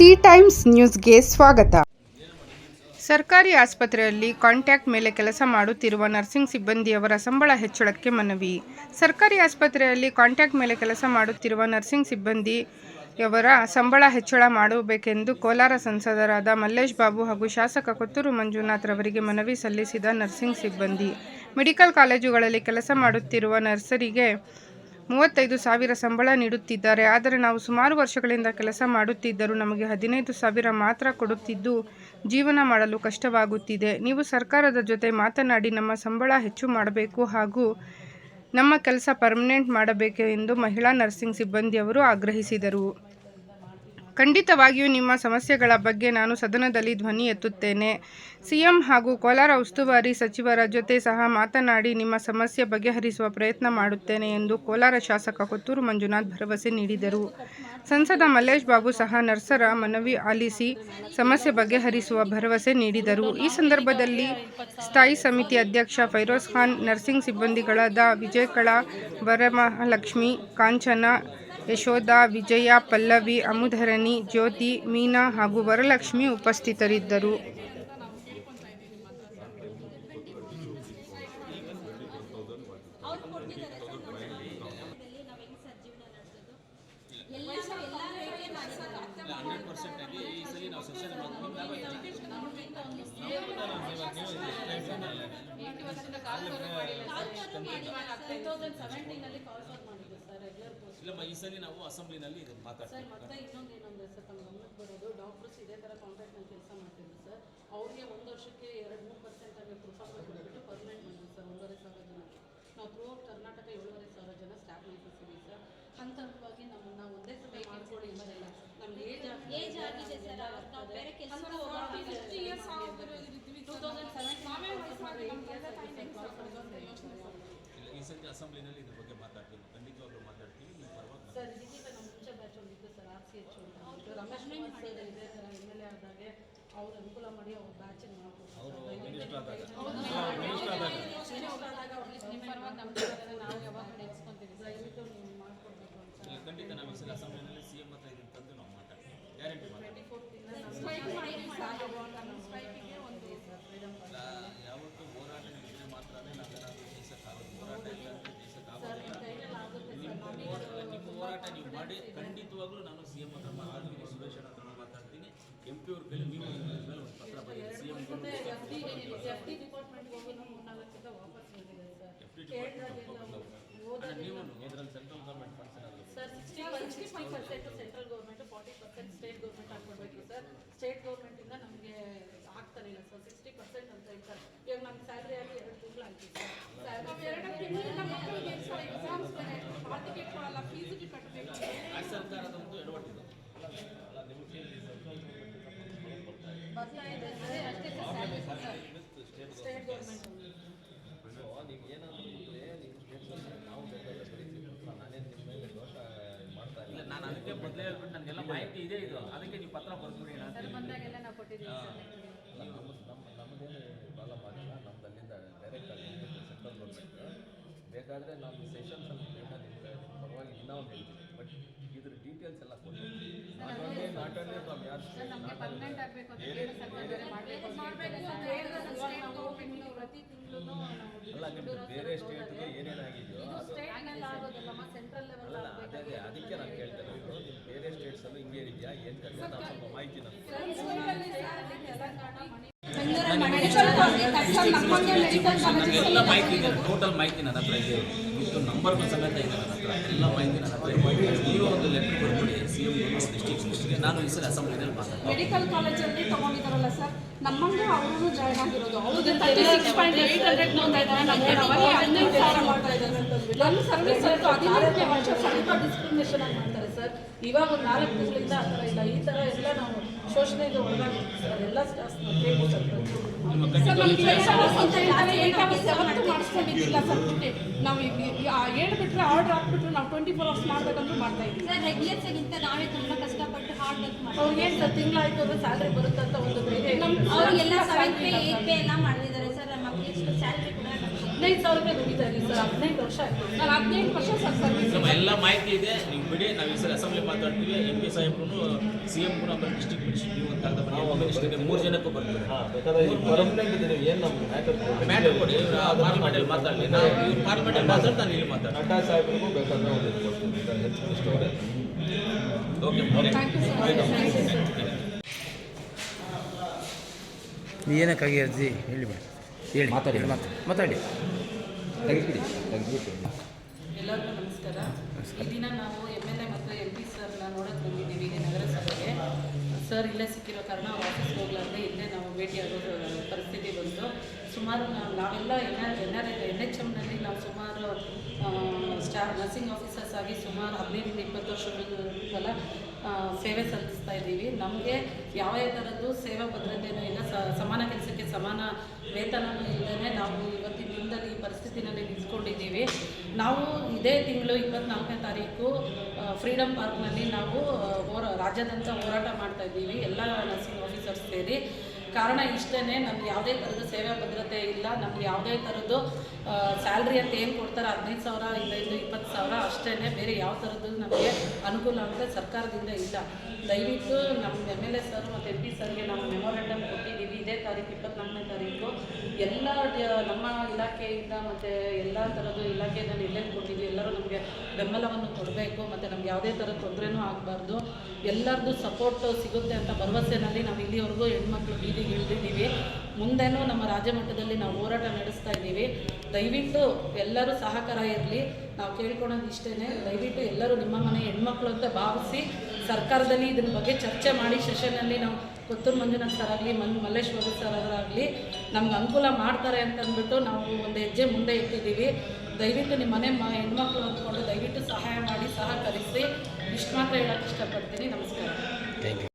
C times ನ್ಯೂಸ್ಗೆ ಸ್ವಾಗತ. ಸರ್ಕಾರಿ ಆಸ್ಪತ್ರೆಯಲ್ಲಿ ಕಾಂಟ್ಯಾಕ್ಟ್ ಮೇಲೆ ಕೆಲಸ ಮಾಡುತ್ತಿರುವ ನರ್ಸಿಂಗ್ ಸಿಬ್ಬಂದಿಯವರ ಸಂಬಳ ಹೆಚ್ಚಳಕ್ಕೆ ಮನವಿ. ಸರ್ಕಾರಿ ಆಸ್ಪತ್ರೆಯಲ್ಲಿ ಕಾಂಟ್ಯಾಕ್ಟ್ ಮೇಲೆ ಕೆಲಸ ಮಾಡುತ್ತಿರುವ ನರ್ಸಿಂಗ್ ಸಿಬ್ಬಂದಿಯವರ ಸಂಬಳ ಹೆಚ್ಚಳ ಮಾಡಬೇಕೆಂದು ಕೋಲಾರ ಸಂಸದರಾದ ಮಲ್ಲೇಶ್ ಬಾಬು ಹಾಗೂ ಶಾಸಕ ಕೊತ್ತೂರು ಮಂಜುನಾಥ್ ರವರಿಗೆ ಮನವಿ ಸಲ್ಲಿಸಿದ ನರ್ಸಿಂಗ್ ಸಿಬ್ಬಂದಿ. ಮೆಡಿಕಲ್ ಕಾಲೇಜುಗಳಲ್ಲಿ ಕೆಲಸ ಮಾಡುತ್ತಿರುವ ನರ್ಸರಿಗೆ ಮೂವತ್ತೈದು ಸಾವಿರ ಸಂಬಳ ನೀಡುತ್ತಿದ್ದಾರೆ. ಆದರೆ ನಾವು ಸುಮಾರು ವರ್ಷಗಳಿಂದ ಕೆಲಸ ಮಾಡುತ್ತಿದ್ದರೂ ನಮಗೆ ಹದಿನೈದು ಸಾವಿರ ಮಾತ್ರ ಕೊಡುತ್ತಿದ್ದು ಜೀವನ ಮಾಡಲು ಕಷ್ಟವಾಗುತ್ತಿದೆ. ನೀವು ಸರ್ಕಾರದ ಜೊತೆ ಮಾತನಾಡಿ ನಮ್ಮ ಸಂಬಳ ಹೆಚ್ಚು ಮಾಡಬೇಕು ಹಾಗೂ ನಮ್ಮ ಕೆಲಸ ಪರ್ಮನೆಂಟ್ ಮಾಡಬೇಕು ಎಂದು ಮಹಿಳಾ ನರ್ಸಿಂಗ್ ಸಿಬ್ಬಂದಿಯವರು ಆಗ್ರಹಿಸಿದರು. ಖಂಡಿತವಾಗಿಯೂ ನಿಮ್ಮ ಸಮಸ್ಯೆಗಳ ಬಗ್ಗೆ ನಾನು ಸದನದಲ್ಲಿ ಧ್ವನಿ ಎತ್ತುತ್ತೇನೆ. ಸಿಎಂ ಹಾಗೂ ಕೋಲಾರ ಉಸ್ತುವಾರಿ ಸಚಿವರ ಜೊತೆ ಸಹ ಮಾತನಾಡಿ ನಿಮ್ಮ ಸಮಸ್ಯೆ ಬಗೆಹರಿಸುವ ಪ್ರಯತ್ನ ಮಾಡುತ್ತೇನೆ ಎಂದು ಕೋಲಾರ ಶಾಸಕ ಕೊತ್ತೂರು ಮಂಜುನಾಥ್ ಭರವಸೆ ನೀಡಿದರು. ಸಂಸದ ಮಲ್ಲೇಶ್ ಬಾಬು ಸಹ ನರ್ಸರ ಮನವಿ ಆಲಿಸಿ ಸಮಸ್ಯೆ ಬಗೆಹರಿಸುವ ಭರವಸೆ ನೀಡಿದರು. ಈ ಸಂದರ್ಭದಲ್ಲಿ ಸ್ಥಾಯಿ ಸಮಿತಿ ಅಧ್ಯಕ್ಷ ಫೈರೋಜ್ ಖಾನ್, ನರ್ಸಿಂಗ್ ಸಿಬ್ಬಂದಿಗಳಾದ ವಿಜಯಕಳ ವರಮಹಾಲಕ್ಷ್ಮಿ, ಕಾಂಚನ ಯಶೋಧ ವಿಜಯ ಪಲ್ಲವಿ ಅಮುಧರಣಿ ಜ್ಯೋತಿ ಮೀನಾ ಹಾಗೂ ವರಲಕ್ಷ್ಮಿ ಉಪಸ್ಥಿತರಿದ್ದರು. ಸಲ ನಾವು ಅಸೆಂಬ್ಲಿನಲ್ಲಿ ಇದನ್ನು ಮಾತಾಡ್ತೀವಿ. ಸರ್ ಮತ್ತೆ ಇನ್ನೊಂದು ಏನಂದ್ರೆ ಸರ್ ತಮ್ಮ ಗಮನಕ್ಕೆ ಬರೋದು ಡಾಕ್ಟರ್ಸ್ ಇದೇ ಥರ ಕಾಂಟ್ರಾಕ್ಟ್ನಲ್ಲಿ ಕೆಲಸ ಮಾಡ್ತಿದ್ರು ಸರ್. ಅವ್ರಿಗೆ ಒಂದು ವರ್ಷಕ್ಕೆ ಎರಡು ಮೂರು ಪರ್ಸೆಂಟ್ ಆಗಿ ಪ್ರಿಫರ್ ಮಾಡಿಬಿಟ್ಟು ಪರ್ಮನೆಂಟ್ ಮಾಡಿದ್ವಿ ಸರ್ ಒಂದೂವರೆ ಸಾವಿರ ಜನ. ನಾವು ಥ್ರೂ ಔಟ್ ಕರ್ನಾಟಕ ಏಳುವರೆ ಸಾವಿರ ಜನ ಸ್ಟಾಫ್ ನೈಸಿದ್ದೀವಿ ಸರ್. ಹಂತ ಹಂತವಾಗಿ ನಮ್ಮನ್ನ ಒಂದೇ ಸಲ ಮಾಡ್ಕೊಳ್ಳಿ ಅಂತಿಲ್ಲ ನಮ್ಗೆ ಏಜ್ ಏಜ್ ಆಗಿದೆ. ಸರ್ ಅವತ್ತು ನಾವು ಬೇರೆ ಕೆಲಸ ಟೂ ತೌಸಂಡ್ ಸೆವೆಂಟೀನ್ ಇಲ್ಲ ಈ ಸಲ ಅಸೆಂಬ್ಲಿನಲ್ಲಿ ಇದ್ರ ಬಗ್ಗೆ ಮಾತಾಡ್ತೀವಿ ಖಂಡಿತವಾಗ್ಲೂ ಮಾತಾಡ್ತೀವಿ ನೀವು ಪರವಾಗಿ ಸರ್ ಇದಕ್ಕಿಂತ ನಮ್ಮ ಮುಂಚೆ ಬ್ಯಾಚ್ ಒಂದಿತ್ತು ಹೆಚ್ಚು ರಮೇಶ್ ಕುಮಾರ್ ಸರ್ ಇದೇ ಥರ ಎಂ ಎಲ್ ಎ ಆದಾಗೆ ಅವ್ರು ಅನುಕೂಲ ಮಾಡಿ ಅವ್ರ ನಾವು ಯಾವಾಗ ನೆನೆಸ್ಕೊಂತೀವಿ ದಯವಿಟ್ಟು ನೀವು ಮಾಡ್ಕೊಡ್ಬೇಕು ಅಂತ ಖಂಡಿತ ನಮ್ಮ ಸಲ ಅಸೆಂಬ್ಲಿನಲ್ಲಿ ಸಿ ಎಂ ಹತ್ರ ಇದನ್ನು ತಂದು ನಾವು ಮಾತಾಡ್ತೀವಿ ಗ್ಯಾರಂಟಿ ಮಾತಾಡ್ತೀವಿ ಇಲ್ಲ, ಯಾವತ್ತೂ ಹೋರಾಟ ನಿಲ್ಲಿಸಿದ್ರೆ ಮಾತ್ರನೇ ನಾವೇನಾದರೂ ಜಯಿಸೋಕ್ಕಾಗೋದು ಹೋರಾಟ ಇಲ್ಲ ಅಂದರೆ ಜಯಿಸೋಕ್ಕಾಗೋದಿಲ್ಲ ನಿಮ್ಮ ನಿಮ್ಮ ಹೋರಾಟ ನೀವು ಮಾಡಿ ಖಂಡಿತವಾಗ್ಲೂ ನಾನು ಸಿ ಎಂ ಹತ್ರ ಮಾತಾಡ್ತೀನಿ ಸುರೇಶ್ ಅಣ್ಣ ಹತ್ರ ಮಾತಾಡ್ತೀನಿ ಎಂ ಪಿ ಅವ್ರ ಕೈಲಿ ನೀವು ಇದ್ರ ಮೇಲೆ ಒಂದು ಪತ್ರ ಬರೀರಿ ಸಿ ಎಂ ಎಫ್ ಡಿ ಡಿಪಾರ್ಟ್ಮೆಂಟ್ಗೆ ಹೋಗಿ ನಾವು ಮೂರ್ನಾಲ್ಕಿಂತ ವಾಪಸ್ ಬಂದಿದೆ sir. Department sir sixty sixty percent central government forty percent state government ಹಾಕ್ಕೊಡ್ಬೇಕು sir. State ಗೌರ್ಮೆಂಟಿಂದ ನಮಗೆ ಆಗ್ತಾ ಇಲ್ಲ ಸರ್ ಸಿಕ್ಸ್ಟಿ ಪರ್ಸೆಂಟ್ ಅಂತ ಹೇಳ್ತಾರೆ. ಈಗ ನಮ್ಮ ಸ್ಯಾಲ್ರಿ ಆಗಿ ಎರಡು ತಿಂಗಳು ಆಗ್ತಿದೆ ಸರ್. ಎರಡು ತಿಂಗಳಿಂದ ಮಕ್ಕಳಿಗೆ ಎಕ್ಸಾಮ್ಸ್ ಬೇರೆ. ಫೀಸಿಗೆ ಕಟ್ಟಬೇಕು ಆ ಸರ್ಕಾರದ ಒಂದು ಎಡವಟ್ಟಿದೆ ಬರ್ತಾ ಇದೆ ಅದೇ ಅಷ್ಟೇ ಸರ್ ಸ್ಯಾಲ್ರಿ ಸ್ಟೇಟ್ ಗೌರ್ಮೆಂಟ್ ನೀವು ಏನಾದರೂ ಇದ್ರೆ ನೀವು ಸ್ಟೇಟ್ಸಲ್ಲಿ ನಾವು ಬೇಕಾದ್ರೆ ಬರೀತೀವಿ ನಾನೇನು ನಿಮ್ಮ ಮೇಲೆ ದೋಷ ಮಾಡ್ತಾ ಇಲ್ಲ ಇಲ್ಲ ನಾನು ಅದಕ್ಕೆ ಮೊದಲೇ ಹೇಳ್ಬಿಟ್ಟು ನನಗೆಲ್ಲ ಮಾಹಿತಿ ಇದೆ ಇದು. ಅದಕ್ಕೆ ನೀವು ಪತ್ರ ಅಲ್ಲ ನಮ್ಮ ನಮ್ಮದೇನು ಪ್ರಾಬ್ಲಮ್ ಆಗಿಲ್ಲ ನಮ್ದು ಅಲ್ಲಿಂದ ಡೈರೆಕ್ಟ್ ಆಗಿ ಸೆಂಟ್ರಲ್ ಗೌರ್ಮೆಂಟ್ ಬೇಕಾದರೆ ನಾವು ಸೆಷನ್ಸಲ್ಲಿ ಬೇಕಾದ್ರೆ ನಿಮ್ಗೆ ಪರವಾಗಿ ಇನ್ನೂ ಒಂದು ಹೇಳ್ತೀನಿ. ಬಟ್ ಇದ್ರ ಡೀಟೇಲ್ಸ್ ಎಲ್ಲ ಕೊಡಿ. Not only not only from ಯಾರ್ ನಮಗೆ ಪರ್ಮನೆಂಟ್ ಆಗಬೇಕು ಅಂತ ಕೇಂದ್ರ ಸರ್ಕಾರ ಬೇರೆ ಮಾಡಬೇಕು ಪ್ರತಿ ತಿಂಗಳು ಅಲ್ಲ ನಿಮ್ದು ಬೇರೆ ಸ್ಟೇಟ್ಗೆ ಏನೇನಾಗಿದೆಯೋ ಅದು ಸ್ಟೇಟ್ನಲ್ಲಿ ಆಗೋದಲ್ಲಮ್ಮ ಸೆಂಟ್ರಲ್ ಲೆವೆಲ್ ಅಲ್ಲ ಅದೇ ಅದೇ ಅದಕ್ಕೆ ನಾನು ಕೇಳ್ತಾ ಇರೋದು ನಿಮ್ಮ ಬೇರೆ ಸ್ಟೇಟ್ಸಲ್ಲೂ ಹಿಂಗೆ ಇದೆಯಾ ಟೋಟಲ್ ಮಾಹಿತಿ ನನ್ನ ಹತ್ರ ಇದೆ ಮತ್ತು ಸಮೇತ ಇದೆ ನನ್ನ ಹತ್ರ ಎಲ್ಲ ಮಾಹಿತಿ ನನ್ನ ಒಂದು ಲೆಟರ್ ಕೊಡ್ಬಿಡಿ ಸಿ ಎಂ ಮಿನಿಸ್ಟರ್ಗೆ ನಾನು ಈ ಸಲ ಅಸೆಂಬ್ಲಿನಲ್ಲಿ ಮಾತಾಡ್ತೀನಿ ಮೆಡಿಕಲ್ ಕಾಲೇಜಲ್ಲಿ ತಗೊಂಡಿದ್ದಾರಲ್ಲ ಸರ್ ನಮ್ಮಂಗೆ ಅವರು ಜಾಯ್ನ್ ಆಗಿರೋದು. ಅವ್ರಿಗೆ thirty six point eight hundred ನೋಡ್ತಾ ಇದ್ದಾರೆ ನಮಗೆ ಅವರಿಗೆ ಹದಿನೈದು ಸಾವಿರ ಮಾಡ್ತಾ ಇದ್ದಾರೆ. ನನ್ನ ಸರ್ವಿಸ್ ಅಂತೂ ಹದಿನೈದನೇ ವರ್ಷ ಸ್ವಲ್ಪ ಡಿಸ್ಕ್ರಿಮಿನೇಷನ್ ಆಗಿ ಮಾಡ್ತಾರೆ ಸರ್. ಇವಾಗ ಒಂದು ನಾಲ್ಕು ತಿಂಗಳಿಂದ ಆ ಥರ ಇಲ್ಲ. ಈ ಥರ ಎಲ್ಲ ನಾವು ಶೋಷಣೆಗೆ ಒಳಗಾಗ್ತೀವಿ ಸರ್. ಎಲ್ಲ ಸರ್. ಸರ್ ಮಾಡಿಸ್ಕೊಂಡಿದ್ದಿಲ್ಲ ನಾವು ಹೇಳ್ಬಿಟ್ರೆ ಆರ್ಡರ್ ಹಾಕ್ಬಿಟ್ರೆ ನಾವು ಟ್ವೆಂಟಿ ಫೋರ್ ಅವರ್ಸ್ ಮಾಡ್ಬೇಕಂದ್ರೂ ಮಾಡ್ತಾ ಇದ್ದೀವಿ. ಸರ್ ರೆಗ್ಯುಲರ್ಸ್ಗಿಂತ ನಾವೇ ತುಂಬ ಕಷ್ಟಪಟ್ಟು ಹಾರ್ಡ್ ವರ್ಕ್ ಮಾಡ್ತೀವಿ ಅವ್ರಿಗೆ ಏನು ಸರ್ ತಿಂಗಳಾಯ್ತು ಅಂದ್ರೆ ಸ್ಯಾಲ್ರಿ ಬರುತ್ತೆ ಅಂತ ಒಂದು ಧೈರ್ಯ. ಅವ್ರಿಗೆಲ್ಲ ಸೆವೆನ್ ಪೇ ಏಟ್ ಪೇ ಎಲ್ಲ ಮಾಡಿದ್ದಾರೆ ಸರ್ ನಮ್ಮ ಮಕ್ಕಳಿಗೆ ಸ್ಯಾಲ್ರಿ ಕೂಡ ಹದಿನೈದು ದುಡಿತಾ ಇದ್ದೀವಿ ಸರ್ ಹದಿನೈದು ವರ್ಷ ಆಯ್ತು. ನಾನು ಹದಿನೈದು ವರ್ಷ ಸರ್ ಸರ್ವಿಸ್ ನಮ್ಮ ಎಲ್ಲ ಮಾಹಿತಿ ಇದೆ ನೀವು ಬಿಡಿ ನಾವು ಈ ಸಲ ಅಸೆಂಬ್ಲಿ ಮಾತಾಡ್ತೀವಿ ಎಂ ಪಿ ಸಾಹೇಬ್ರು ಸಿ ಎಂ ಕೂಡ ಮಿನಿಸ್ಟರ್ ನೀವು ಅಂತ ಮೂರು ಜನಕ್ಕೂ ಬರ್ತೀವಿ. ಏನು ನಮ್ಮ ಮ್ಯಾಟರ್ ಮ್ಯಾಟರ್ ಕೊಡಿ ಪಾರ್ಲಿಮೆಂಟಲ್ಲಿ ಮಾತಾಡಲಿ. ನಾವು ಇವ್ರು ಪಾರ್ಲಿಮೆಂಟಲ್ಲಿ ಇಲ್ಲಿ ಮಾತಾಡ್ತೀನಿ ಸಾಹೇಬ್ರಿಗೂ ಬೇಕಾದ್ರೆ ಒಂದು ಕೊಡ್ತೀನಿ ಓಕೆ ಥ್ಯಾಂಕ್ ಯು ಸರ್ ಏನಕ್ಕಾಗಿ ಅರ್ಜಿ ಹೇಳಿಬಿಡಿ ಹೇಳಿ ಮಾತಾಡಿ. ಮಾತಾಡಿ. ತೆಗೆದ್ಬಿಡಿ ತೆಗೆದ್ಬಿಟ್ಟು ಎಲ್ಲರಿಗೂ ನಮಸ್ಕಾರ. ಈ ದಿನ ನಾವು ಎಂ ಎಲ್ ಎ ಮತ್ತು ಎಂ ಪಿ ಸರ್ನ ನೋಡೋಕೆ ಬಂದಿದ್ದೀವಿ ನಗರಸಭೆಗೆ. ಸರ್ ಇಲ್ಲೇ ಸಿಕ್ಕಿರೋ ಕಾರಣ ವಾಪಸ್ ಆಫೀಸ್ಗೆ ಹೋಗ್ಲಾರ್ದೆ ಇಲ್ಲೇ ನಾವು ಭೇಟಿಯಾಗೋ ಪರಿಸ್ಥಿತಿ ಬಂತು. ಸುಮಾರು ನಾವು ನಾವೆಲ್ಲ N R N R N H ಎಮ್ನಲ್ಲಿ ನಾವು ಸುಮಾರು ಸ್ಟಾರ್ ನರ್ಸಿಂಗ್ ಆಫೀಸರ್ಸ್ ಆಗಿ ಸುಮಾರು ಹದಿನೈದರಿಂದ ಇಪ್ಪತ್ತು ವರ್ಷಗಳ ಸೇವೆ ಸಲ್ಲಿಸ್ತಾ ಇದ್ದೀವಿ. ನಮಗೆ ಯಾವ ಥರದ್ದು ಸೇವಾ ಭದ್ರತೆಯೂ ಇಲ್ಲ. ಸಮಾನ ಕೆಲಸಕ್ಕೆ ಸಮಾನ ವೇತನವೂ ಇಲ್ಲದೇ ನಾವು ಇವತ್ತಿನ ದಿನದಲ್ಲಿ ಈ ಪರಿಸ್ಥಿತಿನಲ್ಲಿ ನಿಂತ್ಕೊಂಡಿದ್ದೀವಿ. ನಾವು ಇದೇ ತಿಂಗಳು ಇಪ್ಪತ್ನಾಲ್ಕನೇ ತಾರೀಕು ಫ್ರೀಡಮ್ ಪಾರ್ಕ್ನಲ್ಲಿ ನಾವು ಹೋರ, ರಾಜ್ಯಾದ್ಯಂತ ಹೋರಾಟ ಮಾಡ್ತಾ ಇದ್ದೀವಿ. ಎಲ್ಲ ನರ್ಸಿಂಗ್ ಆಫೀಸರ್ಸ್ ಸೇರಿ. ಕಾರಣ ಇಷ್ಟೇ ನಮ್ಗೆ ಯಾವುದೇ ಥರದ ಸೇವಾ ಭದ್ರತೆ ಇಲ್ಲ, ನಮ್ಗೆ ಯಾವುದೇ ಥರದ್ದು ಸ್ಯಾಲ್ರಿ ಅಂತ ಏನು ಕೊಡ್ತಾರೆ ಹದಿನೈದು ಸಾವಿರ ಇಲ್ಲೈದು ಇಪ್ಪತ್ತು ಸಾವಿರ ಅಷ್ಟೇ ಬೇರೆ ಯಾವ ಥರದ್ದು ನಮಗೆ ಅನುಕೂಲ ಅಂತ ಸರ್ಕಾರದಿಂದ ಇಲ್ಲ. ದಯವಿಟ್ಟು ನಮ್ಮ ಎಂ ಎಲ್ ಎ ಸರ್ ಮತ್ತು ಎಂ ಪಿ ಸರ್ಗೆ ನಾವು ಮೆಮೊರಂಡಮ್ ಕೊಟ್ಟಿದ್ದೀವಿ, ಇದೇ ತಾರೀಕು ಇಪ್ಪತ್ನಾಲ್ಕನೇ ತಾರೀಕು ಎಲ್ಲ ನಮ್ಮ ಇಲಾಖೆಯಿಂದ ಮತ್ತು ಎಲ್ಲ ಥರದ್ದು ಇಲಾಖೆಯಿಂದ ನಿರ್ಣಯ ಕೊಟ್ಟಿದ್ದೀವಿ, ಎಲ್ಲರೂ ನಮಗೆ ಬೆಂಬಲವನ್ನು ಕೊಡಬೇಕು, ಮತ್ತು ನಮ್ಗೆ ಯಾವುದೇ ಥರದ ತೊಂದರೆನೂ ಆಗಬಾರ್ದು. ಎಲ್ಲರದ್ದು ಸಪೋರ್ಟ್ ಸಿಗುತ್ತೆ ಅಂತ ಭರವಸೆನಲ್ಲಿ ನಾವು ಇಲ್ಲಿವರೆಗೂ ಹೆಣ್ಮಕ್ಳು ಬೀದಿಗೆ ಇಳಿದಿದ್ದೀವಿ ಮುಂದೆನೂ ನಮ್ಮ ರಾಜ್ಯ ಮಟ್ಟದಲ್ಲಿ ನಾವು ಹೋರಾಟ ನಡೆಸ್ತಾ ಇದ್ದೀವಿ. ದಯವಿಟ್ಟು ಎಲ್ಲರೂ ಸಹಕಾರ ಇರಲಿ. ನಾವು ಕೇಳ್ಕೊಳೋದು ಇಷ್ಟೇ ದಯವಿಟ್ಟು ಎಲ್ಲರೂ ನಿಮ್ಮ ಮನೆ ಹೆಣ್ಮಕ್ಳು ಅಂತ ಭಾವಿಸಿ ಸರ್ಕಾರದಲ್ಲಿ ಇದ್ರ ಬಗ್ಗೆ ಚರ್ಚೆ ಮಾಡಿ. ಸೆಷನಲ್ಲಿ ನಾವು ಪುತ್ತೂರು ಮಂಜುನಾಥ್ ಸರ್ ಆಗಲಿ, ಮನ್, ಮಲ್ಲೇಶ್ವರ ಸರ್ ಅವರಾಗಲಿ ನಮ್ಗೆ ಅನುಕೂಲ ಮಾಡ್ತಾರೆ ಅಂತ ಅಂದ್ಬಿಟ್ಟು ನಾವು ಒಂದು ಹೆಜ್ಜೆ ಮುಂದೆ ಇಟ್ಟಿದ್ದೀವಿ. ದಯವಿಟ್ಟು ನಿಮ್ಮ ಮನೆ ಮ, ಹೆಣ್ಮಕ್ಳು ಅಂದ್ಕೊಂಡು ದಯವಿಟ್ಟು ಸಹಾಯ ಮಾಡಿ, ಸಹಕರಿಸಿ. ಇಷ್ಟು ಮಾತ್ರ ಹೇಳೋಕ್ಕೆ ಇಷ್ಟಪಡ್ತೀನಿ. ನಮಸ್ಕಾರ. Thank you